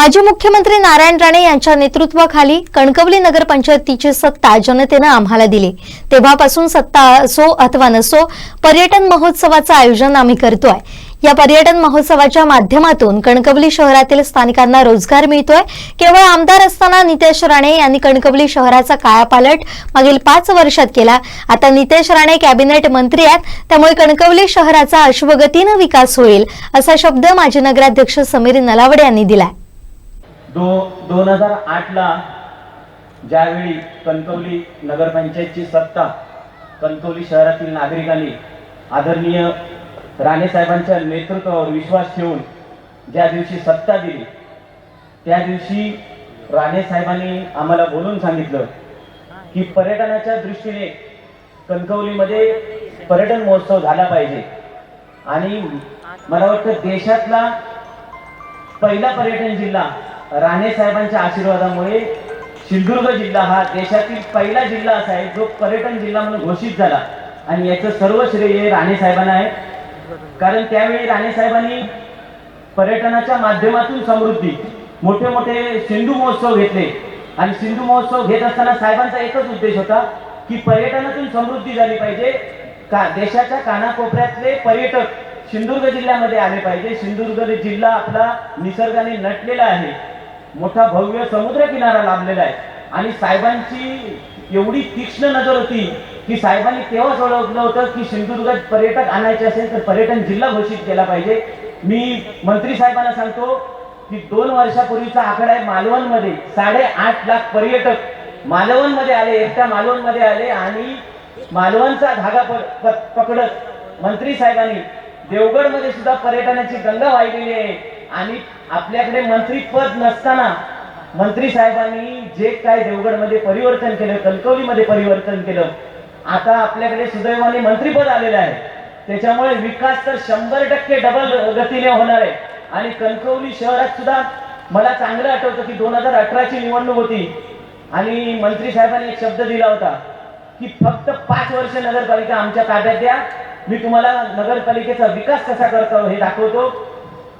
माजी मुख्यमंत्री नारायण राणे यांच्या नेतृत्वाखाली कणकवली नगरपंचायतीची सत्ता जनतेनं आम्हाला दिली. तेव्हापासून सत्ता असो अथवा नसो पर्यटन महोत्सवाचं आयोजन आम्ही करतोय. या पर्यटन महोत्सवाच्या माध्यमातून कणकवली शहरातील स्थानिकांना रोजगार मिळतोय. केवळ आमदार असताना नितेश राणे यांनी कणकवली शहराचा कायापालट मागील पाच वर्षात केला. आता नितेश राणे कॅबिनेट मंत्री आहेत. त्यामुळे कणकवली शहराचा अश्वगतीनं विकास होईल असा शब्द माजी नगराध्यक्ष समीर नलावडे यांनी दिलाय. दो दोन हजार आठला ज्यावेळी कणकवली नगरपंचायतची सत्ता कणकवली शहरातील नागरिकांनी आदरणीय राणेसाहेबांच्या नेतृत्वावर विश्वास ठेवून ज्या दिवशी सत्ता दिली त्या दिवशी राणेसाहेबांनी आम्हाला बोलून सांगितलं की पर्यटनाच्या दृष्टीने कणकवलीमध्ये पर्यटन महोत्सव झाला पाहिजे. आणि मला वाटतं देशातला पहिला पर्यटन जिल्हा राणे साहेबांच्या आशीर्वादामुळे सिंधुदुर्ग जिल्हा हा देशातील पहिला जिल्हा असा आहे जो पर्यटन जिल्हा म्हणून घोषित झाला. आणि याचं सर्व श्रेय राणे साहेबांना आहे. कारण त्यावेळी राणे साहेबांनी पर्यटनाच्या माध्यमातून समृद्धी मोठे मोठे सिंधू महोत्सव घेतले. आणि सिंधू महोत्सव घेत असताना साहेबांचा एकच उद्देश होता की पर्यटनातून समृद्धी झाली पाहिजे. का देशाच्या कानाकोपऱ्यातले पर्यटक सिंधुदुर्ग जिल्ह्यामध्ये आले पाहिजे. सिंधुदुर्ग जिल्हा आपला निसर्गाने नटलेला आहे. मोठा भव्य समुद्र किनारा लाभलेला आहे. आणि साहेबांची एवढी तीक्ष्ण नजर होती की साहेबांनी तेव्हाच ओळखलं होतं की सिंधुदुर्गात पर्यटक आणायचे असेल तर पर्यटन जिल्हा घोषित केला पाहिजे. मी मंत्री साहेबांना सांगतो की दोन वर्षापूर्वीचा आकडा आहे मालवणमध्ये. साडेआठ लाख पर्यटक मालवणमध्ये आले एकट्या मालवणमध्ये आले आणि मालवणचा धागा पकडत मंत्री साहेबांनी देवगडमध्ये सुद्धा पर्यटनाची गंगा वाहिलेली आहे आणि आपल्याकडे मंत्री पद नसताना मंत्री साहेबांनी जे काय देवगडमध्ये परिवर्तन केलं कणकवलीमध्ये परिवर्तन केलं आता आपल्याकडे सुदैवाने मंत्रीपद आलेलं आहे. त्याच्यामुळे विकास तर शंभर टक्के डबल गतीने होणार आहे. आणि कणकवली शहरात सुद्धा मला चांगलं आठवतं की दोन हजार अठराची निवडणूक होती आणि मंत्री साहेबांनी एक शब्द दिला होता की फक्त पाच वर्ष नगरपालिका आमच्या ताब्यात द्या. मी तुम्हाला नगरपालिकेचा विकास कसा करतो हे दाखवतो.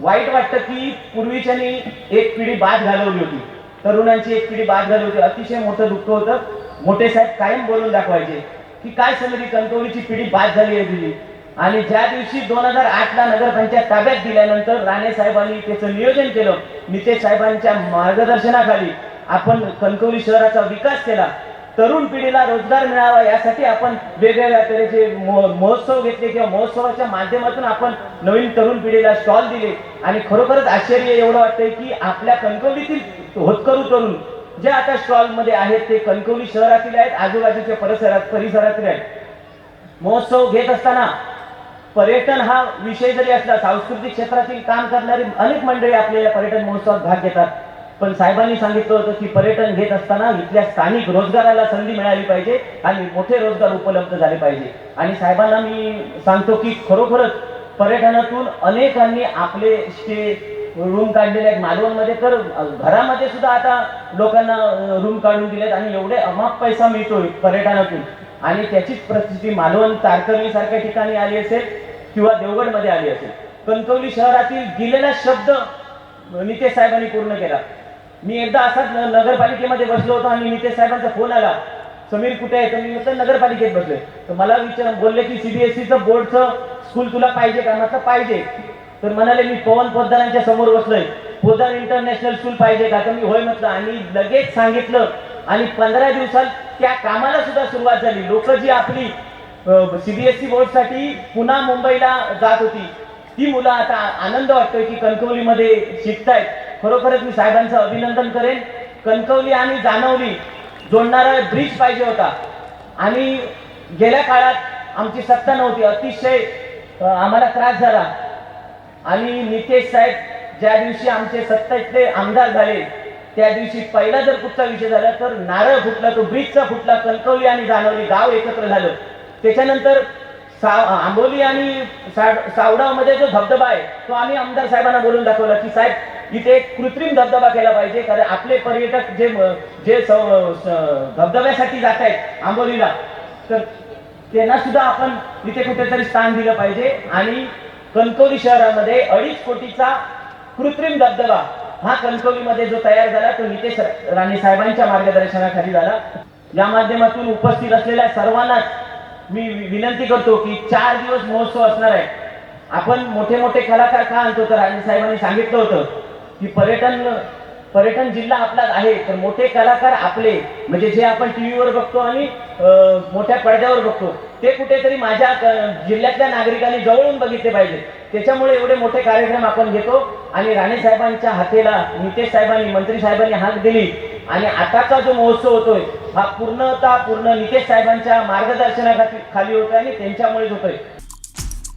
वाईट वाटतं की पूर्वीच्यानी एक पिढी बाद घालवली होती. तरुणांची एक पिढी बाद घालवली होती. अतिशय मोठं दुःख होतं. मोठे साहेब कायम बोलून दाखवायचे की काय समजली कणकवलीची पिढी बाद झाली आहे दिली आणि ज्या दिवशी दोन हजार आठला नगरपंचायत ताब्यात दिल्यानंतर राणे साहेबांनी त्याचं नियोजन केलं नितेश साहेबांच्या मार्गदर्शनाखाली आपण कणकवली शहराचा विकास केला. तरुण पिढीला रोजगार मिळावा यासाठी आपण वेगवेगळ्या तऱ्हेचे महो- महोत्सव घेतले किंवा महोत्सवाच्या माध्यमातून आपण नवीन तरुण पिढीला स्टॉल दिले. आणि खरोखरच आश्चर्य एवढं वाटतंय की आपल्या कणकवलीतील होतकरू तरुण जे आता स्टॉलमध्ये आहेत ते कणकवली शहरातील आहेत आजूबाजूच्या परिसरात परिसरातील आहेत. महोत्सव घेत असताना पर्यटन हा विषय जरी असला सांस्कृतिक क्षेत्रातील काम करणारी अनेक मंडळी आपल्या या पर्यटन महोत्सवात भाग घेतात. पण साहेबांनी सांगितलं होतं की पर्यटन घेत असताना इथल्या स्थानिक रोजगाराला संधी मिळाली पाहिजे आणि मोठे रोजगार उपलब्ध झाले पाहिजे. आणि साहेबांना मी सांगतो की खरोखरच पर्यटनातून अनेकांनी आपले स्टे रूम काढलेले आहेत. मालवणमध्ये तर घरामध्ये सुद्धा आता लोकांना रूम काढून दिलेत आणि एवढे अमाप पैसा मिळतोय पर्यटनातून. आणि त्याचीच परिस्थिती मालवण तारकर्ली सारख्या ठिकाणी आली असेल किंवा देवगडमध्ये आली असेल. कणकवली शहरातील दिलेला शब्द नितेश साहेबांनी पूर्ण केला. मी एकदा असाच न- नगरपालिकेमध्ये बसलो होतो आणि नितेश साहेबांचा फोन आला. समीर कुठे आहे? तर मी म्हटलं नगरपालिकेत बसले तर मला विचार बोलले की सीबीएसईचं बोर्डचं स्कूल तुला पाहिजे का? म्हटलं पाहिजे. तर म्हणाले मी पवन पोद्दारांच्या समोर बसलोय. पोद्दार इंटरनॅशनल स्कूल पाहिजे का? तर मी होय म्हटलं. आणि लगेच सांगितलं. आणि पंधरा दिवसात त्या कामाला सुद्धा सुरुवात झाली. लोक जी आपली सीबीएसई बोर्डसाठी पुन्हा मुंबईला जात होती ती मुलं आता आनंद वाटतोय की कणकवलीमध्ये शिकतायत. खरोखरच मी साहेबांचं अभिनंदन करेन. कणकवली आणि जानवली जोडणारा ब्रिज पाहिजे होता. आणि गेल्या काळात आमची सत्ता नव्हती. अतिशय आम्हाला त्रास झाला. आणि नितेश साहेब ज्या दिवशी आमचे सत्तेतले आमदार झाले त्या दिवशी पहिला जर कुठचा विषय झाला तर नारळ फुटला तो ब्रिजचा फुटला कणकवली आणि जानवली गाव एकत्र झालं. त्याच्यानंतर सा आंबोली आणि सा- सावडामध्ये जो धबधबा आहे तो आम्ही आमदार साहेबांना बोलून दाखवला की साहेब इथे एक कृत्रिम धबधबा केला पाहिजे कारण आपले पर्यटक जे जे धबधब्यासाठी जात आहेत आंबोलीला तर त्यांना सुद्धा आपण इथे कुठेतरी स्थान दिलं पाहिजे. आणि कणकवली शहरामध्ये अडीच कोटीचा कृत्रिम धबधबा हा कणकवलीमध्ये जो तयार झाला तो नितेश राणे साहेबांच्या मार्गदर्शनाखाली झाला. या माध्यमातून उपस्थित असलेल्या सर्वांनाच मी विनंती करतो की चार दिवस महोत्सव असणार आहे. आपण मोठे मोठे कलाकार का आणतो? तर राणे साहेबांनी सांगितलं होतं. की पर्यटन पर्यटन जिल्हा आपला आहे तर मोठे कलाकार आपले म्हणजे जे आपण टीव्हीवर बघतो आणि मोठ्या पडद्यावर बघतो ते कुठेतरी माझ्या जिल्ह्यातल्या नागरिकांनी जवळून बघितले पाहिजे. त्याच्यामुळे एवढे मोठे कार्यक्रम आपण घेतो आणि राणे साहेबांच्या हातेला नितेश साहेबांनी मंत्री साहेबांनी हाक दिली. आणि आताचा जो महोत्सव होतोय हा पूर्णतः पूर्ण नितेश साहेबांच्या मार्गदर्शनाखाली खाली होतोय आणि त्यांच्यामुळेच होतोय.